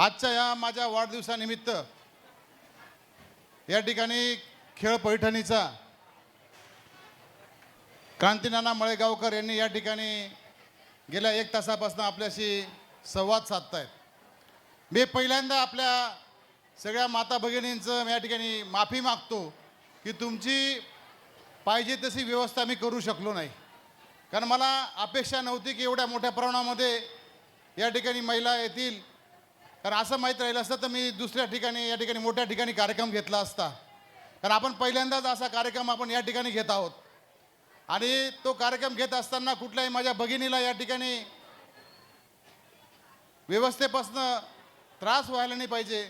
आजच्या या माझ्या वाढदिवसानिमित्त या ठिकाणी खेळ पैठणीचा क्रांतीनाना मळेगावकर यांनी या ठिकाणी गेल्या एक तासापासून आपल्याशी संवाद साधतायत. मी पहिल्यांदा आपल्या सगळ्या माता भगिनींचं या ठिकाणी माफी मागतो की तुमची पाहिजे तशी व्यवस्था मी करू शकलो नाही. कारण मला अपेक्षा नव्हती की एवढ्या मोठ्या प्रमाणामध्ये या ठिकाणी महिला येतील. कारण असं माहीत राहिलं असतं तर मी दुसऱ्या ठिकाणी या ठिकाणी मोठ्या ठिकाणी कार्यक्रम घेतला असता. कारण आपण पहिल्यांदाच असा कार्यक्रम आपण या ठिकाणी घेत आहोत. आणि तो कार्यक्रम घेत असताना कुठल्याही माझ्या भगिनीला या ठिकाणी व्यवस्थेपासनं त्रास व्हायला नाही पाहिजे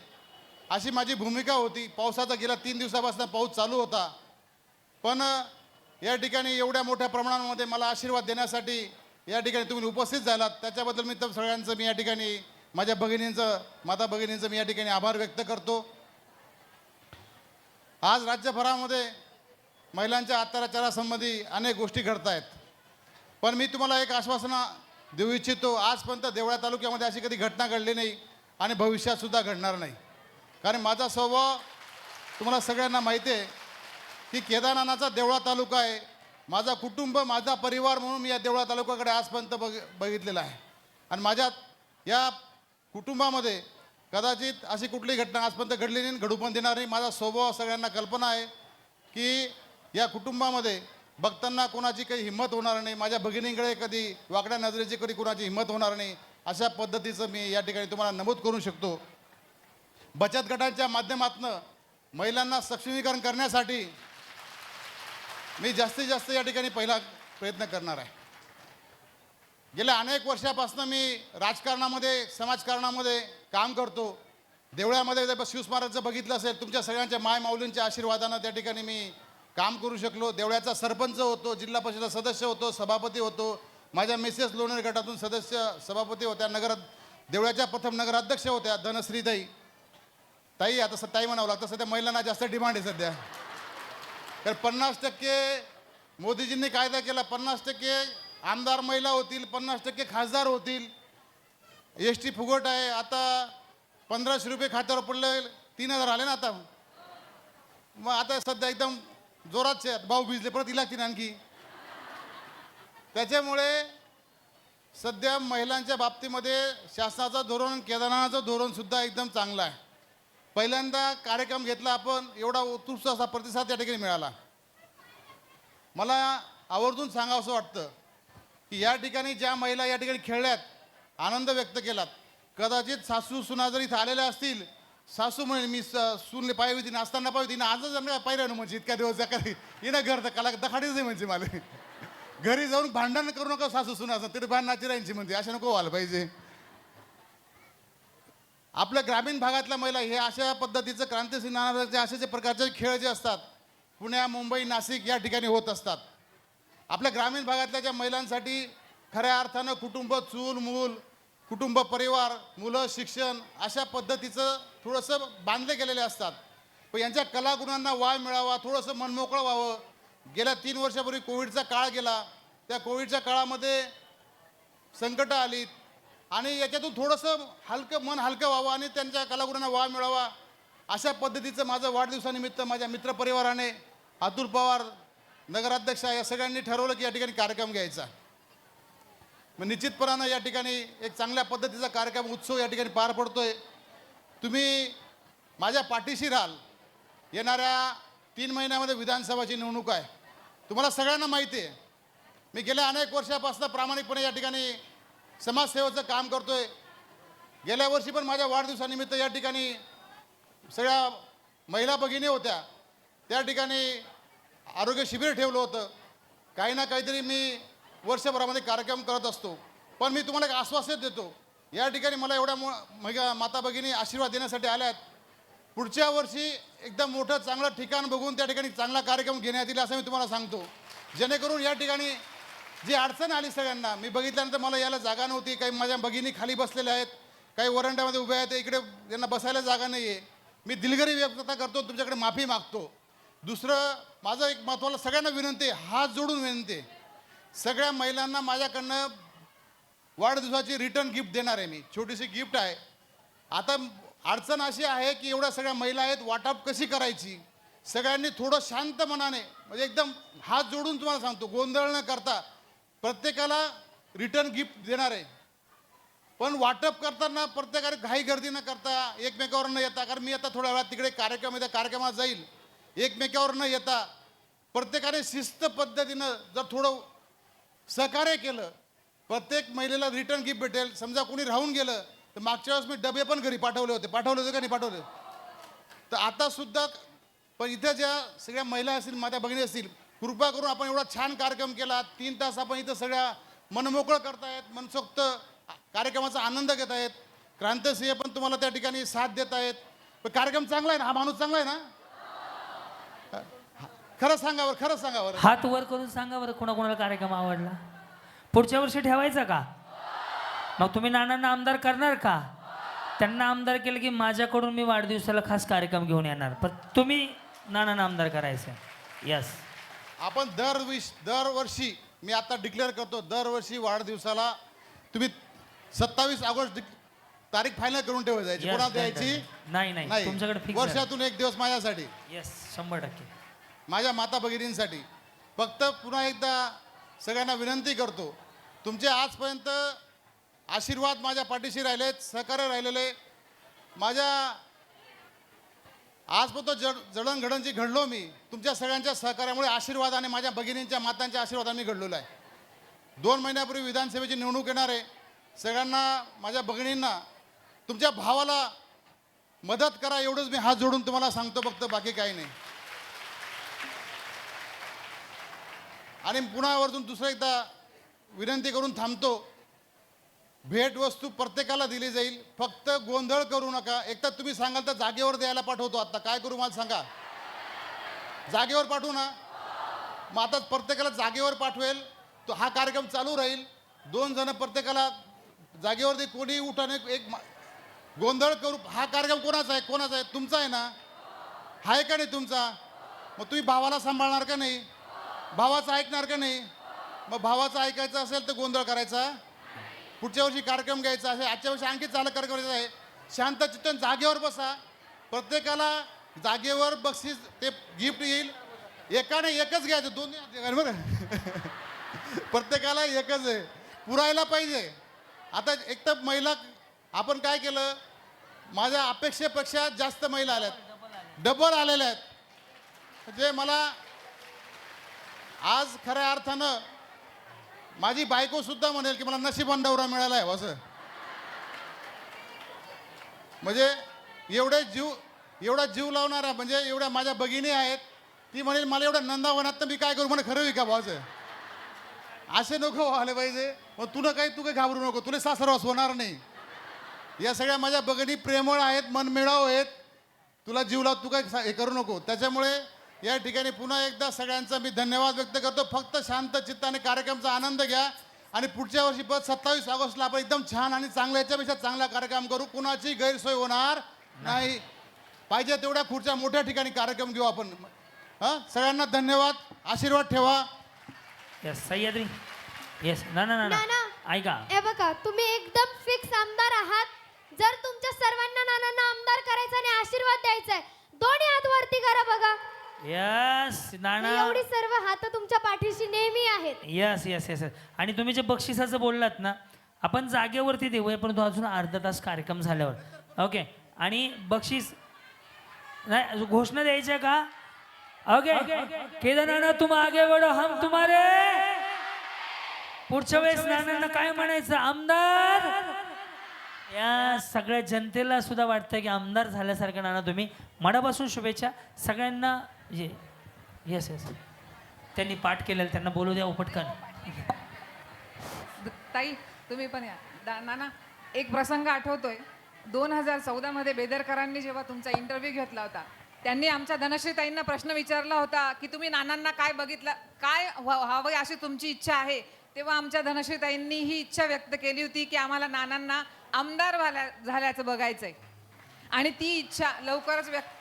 अशी माझी भूमिका होती. पावसाचा गेल्या तीन दिवसापासून पाऊस चालू होता. पण या ठिकाणी एवढ्या मोठ्या प्रमाणामध्ये मला आशीर्वाद देण्यासाठी या ठिकाणी तुम्ही उपस्थित झालात. त्याच्याबद्दल मी तर सगळ्यांचं मी या ठिकाणी माझ्या भगिनींचं माता भगिनींचं मी या ठिकाणी आभार व्यक्त करतो. आज राज्यभरामध्ये महिलांच्या अत्याचारासंबंधी अनेक गोष्टी घडत आहेत पण मी तुम्हाला एक आश्वासना देऊ इच्छितो आजपर्यंत देवळा तालुक्यामध्ये अशी कधी घटना घडली नाही आणि भविष्यातसुद्धा घडणार नाही. कारण माझा स्वभाव तुम्हाला सगळ्यांना माहिती आहे की केदारनाथाचा देवळा तालुका आहे. माझा कुटुंब माझा परिवार म्हणून मी या देवळा तालुक्याकडे आजपर्यंत बघ बघितलेला आहे. आणि माझ्या या कुटुंबामध्ये कदाचित अशी कुठली घटना आजपर्यंत घडली नाही आणि घडू पण देणार नाही. माझा स्वभाव सगळ्यांना कल्पना आहे की या कुटुंबामध्ये बघताना कोणाची काही हिंमत होणार नाही. माझ्या भगिनींकडे कधी वाकड्या नजरेची कधी कोणाची हिंमत होणार नाही. अशा पद्धतीचं मी या ठिकाणी तुम्हाला नमूद करू शकतो. बचत गटांच्या माध्यमातून महिलांना सक्षमीकरण करण्यासाठी मी जास्तीत जास्त या ठिकाणी पहिला प्रयत्न करणार आहे. गेल्या अनेक वर्षापासून मी राजकारणामध्ये समाजकारणामध्ये काम करतो. देवळ्यामध्ये जर शिवस्मारकचं बघितलं असेल तुमच्या सगळ्यांच्या माय माऊलींच्या आशीर्वादानं त्या ठिकाणी मी काम करू शकलो. देवळ्याचा सरपंच होतो जिल्हा परिषद सदस्य होतो सभापती होतो. माझ्या मिसेस लोणेर गटातून सदस्य सभापती होत्या नगर देवळ्याच्या प्रथम नगराध्यक्ष होत्या धनश्रीताई. ताई आता स ताई म्हणावं लागतं सध्या महिलांना जास्त डिमांड आहे सध्या. तर पन्नास टक्के मोदीजींनी कायदा केला पन्नास टक्के आमदार महिला होतील पन्नास टक्के खासदार होतील. एस टी फुगट आहे आता पंधराशे रुपये खात्यावर पडले तीन हजार आले ना आता. मग आता सध्या एकदम जोरात भाऊ भिजले परत इला लागतील आणखी. त्याच्यामुळे सध्या महिलांच्या बाबतीमध्ये शासनाचं धोरण केदारनाथाचं धोरणसुद्धा एकदम चांगलं आहे. पहिल्यांदा कार्यक्रम घेतला आपण एवढा उत्कृष्ट असा प्रतिसाद या ठिकाणी मिळाला. मला आवर्जून सांगावं असं वाटतं. की या ठिकाणी ज्या महिला या ठिकाणी खेळल्यात आनंद व्यक्त केलात. कदाचित सासू सुना जर इथं आलेल्या असतील सासू म्हणे मी स- सूनले पाय होती असताना पाहिजे होती आजच जर पाहिलं म्हणजे इतक्या दिवस जकाली येणं घर तर कला दखाडीच आहे म्हणजे मला. घरी जाऊन भांडण करू नका सासू सुना असं तरी भांडणाची राहायची म्हणजे अशा नको व्हायला पाहिजे. आपल्या ग्रामीण भागातल्या महिला हे अशा पद्धतीचं क्रांतिसिंह नानाचे असे जे प्रकारचे खेळ जे असतात पुण्या मुंबई नाशिक या ठिकाणी होत असतात. आपल्या ग्रामीण भागातल्या ज्या महिलांसाठी खऱ्या अर्थानं कुटुंब चूल मूल कुटुंब परिवार मुलं शिक्षण अशा पद्धतीचं थोडंसं बांधले गेलेले असतात. पण यांच्या कलागुणांना वाव मिळावा थोडंसं मनमोकळं व्हावं. गेल्या तीन वर्षापूर्वी कोविडचा काळ गेला. त्या कोविडच्या काळामध्ये संकटं आलीत आणि याच्यातून थोडंसं हलकं मन हलकं व्हावं आणि त्यांच्या कलागुणांना वाव मिळावा. अशा पद्धतीचं माझं वाढदिवसानिमित्त माझ्या मित्रपरिवाराने अतुल पवार नगराध्यक्ष या सगळ्यांनी ठरवलं की या ठिकाणी कार्यक्रम घ्यायचा. मग निश्चितपणानं या ठिकाणी एक चांगल्या पद्धतीचा कार्यक्रम उत्सव या ठिकाणी पार पडतोय. तुम्ही माझ्या पाठीशी राहाल. येणाऱ्या तीन महिन्यामध्ये विधानसभाची निवडणूक आहे. तुम्हाला सगळ्यांना माहिती आहे. मी गेल्या अनेक वर्षापासून प्रामाणिकपणे या ठिकाणी समाजसेवेचं काम करतोय. गेल्या वर्षी पण माझ्या वाढदिवसानिमित्त या ठिकाणी सगळ्या महिला भगिनी होत्या. त्या ठिकाणी आरोग्य शिबिर ठेवलं होतं. काही ना काहीतरी मी वर्षभरामध्ये कार्यक्रम करत असतो. पण मी तुम्हाला एक आश्वासन देतो. या ठिकाणी मला एवढ्या मो माता भगिनी आशीर्वाद देण्यासाठी आल्यात पुढच्या वर्षी एकदम मोठं चांगलं ठिकाण बघून त्या ठिकाणी चांगला कार्यक्रम घेण्यात येईल असं मी तुम्हाला सांगतो. जेणेकरून या ठिकाणी जी अडचण आली सगळ्यांना मी बघितल्यानंतर मला यायला जागा नव्हती. काही माझ्या भगिनी खाली बसलेल्या आहेत. काही वरंड्यामध्ये उभ्या आहेत. इकडे यांना बसायला जागा नाही आहे मी दिलगिरी व्यक्त करतो तुमच्याकडे माफी मागतो. दुसरं माझं एक महत्त्वाला सगळ्यांना विनंती आहे हात जोडून विनंती आहे. सगळ्या महिलांना माझ्याकडनं वाढदिवसाची रिटर्न गिफ्ट देणार आहे मी. छोटीशी गिफ्ट आहे. आता अडचण अशी आहे की एवढ्या सगळ्या महिला आहेत वाटप कशी करायची? सगळ्यांनी थोडं शांत मनाने म्हणजे एकदम हात जोडून तुम्हाला सांगतो गोंधळ न करता प्रत्येकाला रिटर्न गिफ्ट देणार आहे. पण वाटप करताना प्रत्येकाने घाई गर्दी न करता एकमेकावर न येता कारण मी आता थोड्या वेळात तिकडे कार्यक्रम आहे त्या कार्यक्रमात जाईल. एकमेकावर न येता प्रत्येकाने शिस्त पद्धतीनं जर थोडं सहकार्य केलं प्रत्येक महिलेला रिटर्न गिफ्ट भेटेल. समजा कोणी राहून गेलं तर मागच्या वेळेस मी डबे पण घरी पाठवले होते. पाठवले होते का नाही पाठवले? तर आता सुद्धा पण इथं ज्या सगळ्या महिला असतील माझ्या भगिनी असतील कृपा करून आपण एवढा छान कार्यक्रम केला. तीन तास आपण इथं सगळ्या मनमोकळं करतायत मनसोक्त कार्यक्रमाचा आनंद घेत आहेत क्रांतसिंह पण तुम्हाला त्या ठिकाणी साथ देत आहेत पण कार्यक्रम चांगला आहे ना? हा माणूस चांगला आहे ना? खरं सांगावर खरं सांगावर हात वर करून सांगा बरं कोणाकोणाला कार्यक्रम आवडला? पुढच्या वर्षी ठेवायचा का? मग तुम्ही नानांना आमदार करणार का? त्यांना आमदार केलं की माझ्याकडून मी वाढदिवसाला खास कार्यक्रम घेऊन येणार. पण तुम्ही नानांना आमदार करायचं. यस आपण दरविश दरवर्षी मी आता डिक्लेअर करतो दरवर्षी वाढदिवसाला तुम्ही सत्तावीस ऑगस्ट डिक- तारीख फायनल करून ठेवायची. कोणाला द्यायची? नाही नाही. तुमच्याकडे वर्षातून एक दिवस माझ्यासाठी. येस शंभर टक्के. माझ्या माता भगिनींसाठी. फक्त पुन्हा एकदा सगळ्यांना विनंती करतो. तुमचे आजपर्यंत आशीर्वाद माझ्या पाठीशी राहिलेत सहकार्य राहिलेले. माझ्या आजपर्यंत जड जडणघडण जी घडलो मी. तुमच्या सगळ्यांच्या सहकार्यामुळे आशीर्वादाने माझ्या भगिनींच्या मातांच्या आशीर्वादाने घडलेलो आहे. दोन महिन्यापूर्वी विधानसभेची निवडणूक येणार आहे. सगळ्यांना माझ्या भगिनींना तुमच्या भावाला मदत करा एवढंच मी हात जोडून तुम्हाला सांगतो फक्त बाकी काही नाही. आणि पुन्हा वरतून दुसरं एकदा विनंती करून थांबतो. भेटवस्तू प्रत्येकाला दिली जाईल. फक्त गोंधळ करू नका. एक तर तुम्ही सांगाल तर जागेवर द्यायला पाठवतो आता. काय करू मला सांगा? जागेवर पाठवू ना? मग आता प्रत्येकाला जागेवर पाठवेल. तो हा कार्यक्रम चालू राहील. दोन जण प्रत्येकाला जागेवर दे कोणी उठाने एक गोंधळ करू. हा कार्यक्रम कोणाचा आहे? कोणाचा आहे? तुमचा आहे ना? आहे का नाही तुमचा? मग तुम्ही भावाला सांभाळणार का नाही? भावाचं ऐकणार का नाही? मग भावाचं ऐकायचं असेल तर गोंधळ करायचा. पुढच्या वर्षी कार्यक्रम घ्यायचा. असेल आजच्या वर्षी आणखी चालू कार्यक्रम आहे. शांत चित्तन जागेवर बसा. प्रत्येकाला जागेवर बक्षीस ते गिफ्ट येईल. एकाने एकच घ्यायचं. दोन बरं. प्रत्येकाला एकच आहे. पुरायला पाहिजे. आता एक तर महिला आपण काय केलं? माझ्या अपेक्षेपेक्षा जास्त महिला आल्यात. डबल आलेल्या आहेत. जे मला आज खऱ्या अर्थानं माझी बायको सुद्धा म्हणेल की मला नशिबान डवरा मिळाला आहे हो असं म्हणजे एवढे जीव एवढा जीव लावणारा म्हणजे एवढ्या माझ्या भगिनी आहेत ती म्हणेल मला एवढ्या नंदावनात तर मी काय करू? म्हणे खरं विका भावाचं असे नको व्हायला पाहिजे. मग तुला काही तू काही घाबरू नको. तुला सासरवास होणार नाही. या सगळ्या माझ्या बघणी प्रेमळ आहेत मनमिळाव आहेत. तुला जीव लाव तू काय हे करू नको. त्याच्यामुळे या ठिकाणी पुन्हा एकदा सगळ्यांचा मी धन्यवाद व्यक्त करतो. फक्त शांत चित्ताने कार्यक्रमाचा आनंद घ्या आणि पुढच्या वर्षी परत सत्तावीस ऑगस्टला आपण एकदम छान आणि चांगला याच्यापेक्षा चांगला कार्यक्रम करू. कुणाची गैरसोय होणार नाही. पाहिजे तेवढ्या खुर्च्या मोठ्या ठिकाणी कार्यक्रम घेऊ आपण. हां? सगळ्यांना धन्यवाद. आशीर्वाद ठेवा. येस सह्याद्री. येस ना ना ना ना. नाना. ऐका. हे बघा तुम्ही एकदम फिक्स आमदार आहात. जर तुमच्या सर्वांना नानांना आमदार करायचा आणि आशीर्वाद द्यायचा आहे दोन्ही हात वरती करा बघा. यस नाना. एवढी सर्व हात तुमच्या पाठीशी नेहमी आहेत. यस यस यस आणि तुम्ही जे बक्षिसाचं बोललात ना आपण जागेवरती देऊया परंतु अजून अर्धा तास कार्यक्रम झाल्यावर. ओके आणि बक्षीस नाही घोषणा द्यायच्या का? ओके केदारनाथ तुम आगे बढो हम तुम्हारे. पुढच्या वेळेस नानांना काय म्हणायचं? आमदार. या सगळ्या जनतेला सुद्धा वाटतं की आमदार झाल्यासारखं नाना तुम्ही. मनापासून शुभेच्छा. सगळ्यांना ये येस येस त्यांनी पाठ केलेलं त्यांना बोलू द्या उपटकन. ताई तुम्ही पण या. दा- नाना एक प्रसंग आठवतोय. दोन हजार चौदामध्ये बेदरकरांनी जेव्हा तुमचा इंटरव्ह्यू घेतला होता त्यांनी आमच्या धनश्री ताईंना प्रश्न विचारला होता की तुम्ही नानांना काय बघितलं काय व्हा- व्हावं अशी तुमची इच्छा आहे? तेव्हा आमच्या धनश्री ताईंनी ही इच्छा व्यक्त केली होती की आम्हाला नानांना आमदार झाल्या झाल्याचं बघायचंय. आणि ती इच्छा लवकरच व्यक्त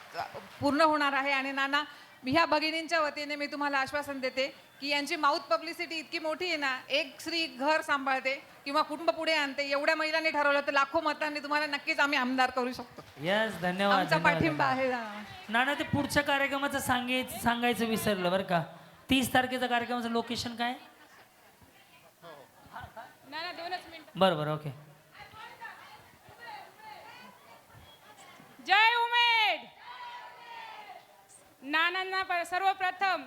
पूर्ण होणार आहे. आणि नाना ह्या भगिनींच्या वतीने मी तुम्हाला आश्वासन देते की यांची माउथ पब्लिसिटी इतकी मोठी आहे ना एक स्त्री घर सांभाळते की किंवा कुटुंब पुढे आणते एवढ्या महिलांनी ठरवलं तर लाखो मतांनी तुम्हाला नक्कीच आम्ही आमदार करू शकतो. यस धन्यवाद आमचा पाठिंबा धन्यवाद. आहे नाना. नाना ते पुढच्या कार्यक्रमाचं सांगायचं सांगायचं विसरलं बरं का. तीस तारखेचा कार्यक्रमाचं लोकेशन काय? बरं बरं ओके जय नानांना प- सर्वप्रथम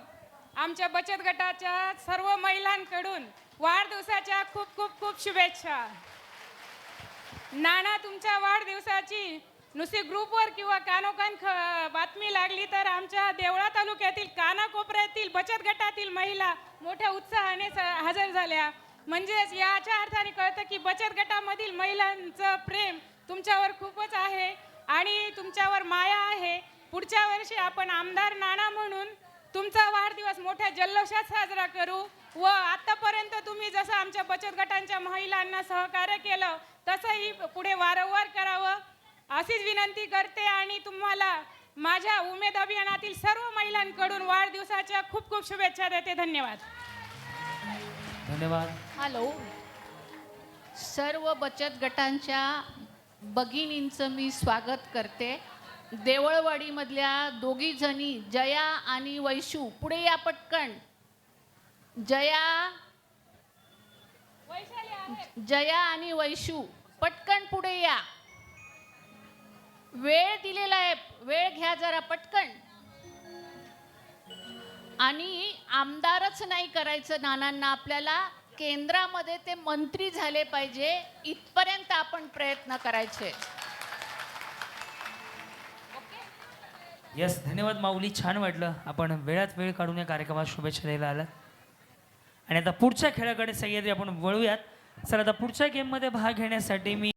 आमच्या बचत गटाच्या सर्व महिलांकडून वाढदिवसाच्या खूप खूप खूप शुभेच्छा. नाना तुमच्या वाढदिवसाची नुसती ग्रुपवर किंवा कानोकान ख बातमी लागली तर आमच्या देवळा तालुक्यातील कानाकोपऱ्यातील बचत गटातील महिला मोठ्या उत्साहाने स- हजर झाल्या. म्हणजेच याच्या अर्थाने कळतं की बचत गटामधील महिलांचं प्रेम तुमच्यावर खूपच आहे आणि तुमच्यावर माया आहे. पुढच्या वर्षी आपण आमदार नाना म्हणून तुमचा वाढदिवस मोठ्या जल्लोषात साजरा करू व आतापर्यंत तुम्ही जसं आमच्या बचत गटांच्या महिलांना सहकार्य केलं तसंही पुढे वारंवार करावं. अशीच विनंती करते आणि तुम्हाला माझ्या उमेद अभियानातील सर्व महिलांकडून वाढदिवसाच्या खूप खूप शुभेच्छा देते. धन्यवाद. धन्यवाद. हॅलो. सर्व बचत गटांच्या भगिनींचं मी स्वागत करते. देवळवाडीमधल्या दोघी जणी जया आणि वैशू पुढे या पटकन. जया जया आणि वैशू पटकन पुढे या. वेळ दिलेला आहे वेळ घ्या जरा पटकन. आणि आमदारच नाही करायचं नानांना आपल्याला केंद्रामध्ये ते मंत्री झाले पाहिजे इथपर्यंत आपण प्रयत्न करायचे. यस धन्यवाद माऊली. छान वाटलं. आपण वेळात वेळ काढून या कार्यक्रमात शुभेच्छा द्यायला आलात. आणि आता पुढच्या खेळाकडे सह्याद्री आपण वळूयात. सर आता पुढच्या गेममध्ये भाग घेण्यासाठी मी